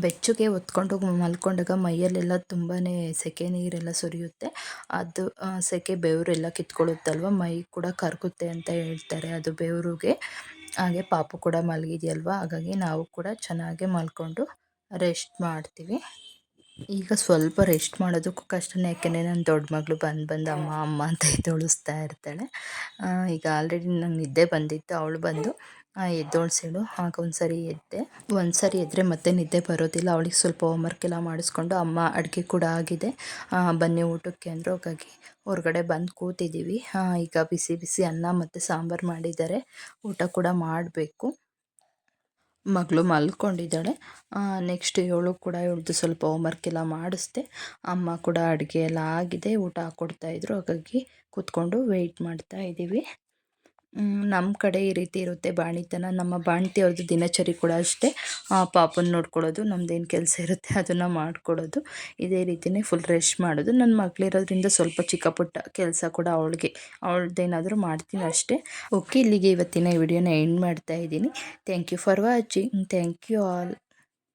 A: ಬೆಚ್ಚಗೆ ಹೊತ್ಕೊಂಡು ಮಲ್ಕೊಂಡಾಗ ಮೈಯಲ್ಲೆಲ್ಲ ತುಂಬಾ ಸೆಕೆ ನೀರೆಲ್ಲ ಸುರಿಯುತ್ತೆ. ಅದು ಸೆಕೆ ಬೆವರೆಲ್ಲ ಕಿತ್ಕೊಳ್ಳುತ್ತಲ್ವ? ಮೈ ಕೂಡ ಕರಗುತ್ತೆ ಅಂತ ಹೇಳ್ತಾರೆ ಅದು ಬೆವರಿಗೆ. ಹಾಗೆ ಪಾಪ ಕೂಡ ಮಲಗಿದೆಯಲ್ವ? ಹಾಗಾಗಿ ನಾವು ಕೂಡ ಚೆನ್ನಾಗೆ ಮಲ್ಕೊಂಡು ರೆಸ್ಟ್ ಮಾಡ್ತೀವಿ. ಈಗ ಸ್ವಲ್ಪ ರೆಸ್ಟ್ ಮಾಡೋದಕ್ಕೂ ಕಷ್ಟನೇ, ಯಾಕೆಂದರೆ ನನ್ನ ದೊಡ್ಡ ಮಗಳು ಬಂದು ಬಂದು ಅಮ್ಮ ಅಮ್ಮ ಅಂತ (laughs) ಎದ್ದೊಳಿಸ್ತಾ ಇರ್ತಾಳೆ. ಈಗ ಆಲ್ರೆಡಿ ನಂಗೆ ನಿದ್ದೆ ಬಂದಿತ್ತು, ಅವಳು ಬಂದು ಎದ್ದೋಳ್ಸಿಳು ಆಗ ಒಂದು ಸರಿ ಎದ್ದೆ. ಒಂದು ಸರಿ ಎದ್ದರೆ ಮತ್ತೆ ನಿದ್ದೆ ಬರೋದಿಲ್ಲ. ಅವಳಿಗೆ ಸ್ವಲ್ಪ ಹೋಮ್ವರ್ಕ್ ಎಲ್ಲ ಮಾಡಿಸ್ಕೊಂಡು ಅಮ್ಮ ಅಡುಗೆ ಕೂಡ ಆಗಿದೆ. ಬನ್ನಿ ಊಟಕ್ಕೆ ಅಂದರು. ಹಾಗಾಗಿ ಹೊರಗಡೆ ಬಂದು ಕೂತಿದ್ದೀವಿ ಈಗ ಬಿಸಿ ಬಿಸಿ ಅನ್ನ ಮತ್ತು ಸಾಂಬಾರು ಮಾಡಿದ್ದಾರೆ. ಊಟ ಕೂಡ ಮಾಡಬೇಕು. ಮಗಳು ಮಲ್ಕೊಂಡಿದ್ದಾಳೆ. ನೆಕ್ಸ್ಟ್ ಇವಳು ಕೂಡ ಇವಳದು ಸ್ವಲ್ಪ ಹೋಮ್ವರ್ಕ್ ಎಲ್ಲ ಮಾಡಿಸ್ದೆ. ಅಮ್ಮ ಕೂಡ ಅಡುಗೆ ಎಲ್ಲ ಆಗಿದೆ. ಊಟ ಹಾಕ್ಕೊಡ್ತಾಯಿದ್ರು ಹಾಗಾಗಿ ಕೂತ್ಕೊಂಡು ವೆಯ್ಟ್ ಮಾಡ್ತಾ ಇದ್ದೀವಿ ನಮ್ಮ ಕಡೆ ಈ ರೀತಿ ಇರುತ್ತೆ ಬಾಣಿತನ. ನಮ್ಮ ಬಾಣ್ತಿ ಅವ್ರದ್ದು ದಿನಚರಿ ಕೂಡ ಅಷ್ಟೇ. ಪಾಪನ ನೋಡ್ಕೊಳ್ಳೋದು, ನಮ್ದೇನು ಕೆಲಸ ಇರುತ್ತೆ ಅದನ್ನು ಮಾಡಿಕೊಡೋದು ಇದೇ ರೀತಿಯೇ ಫುಲ್ ರೆಸ್ಟ್ ಮಾಡೋದು. ನನ್ನ ಮಗಳಿರೋದ್ರಿಂದ ಸ್ವಲ್ಪ ಚಿಕ್ಕ ಪುಟ್ಟ ಕೆಲಸ ಕೂಡ ಅವಳಿಗೆ. ಅವಳದ್ದೇನಾದರೂ ಮಾಡ್ತೀನಿ ಅಷ್ಟೇ. ಓಕೆ ಇಲ್ಲಿಗೆ ಇವತ್ತಿನ ವಿಡಿಯೋನ ಎಂಡ್ ಮಾಡ್ತಾ ಇದ್ದೀನಿ. Thank you for watching thank you all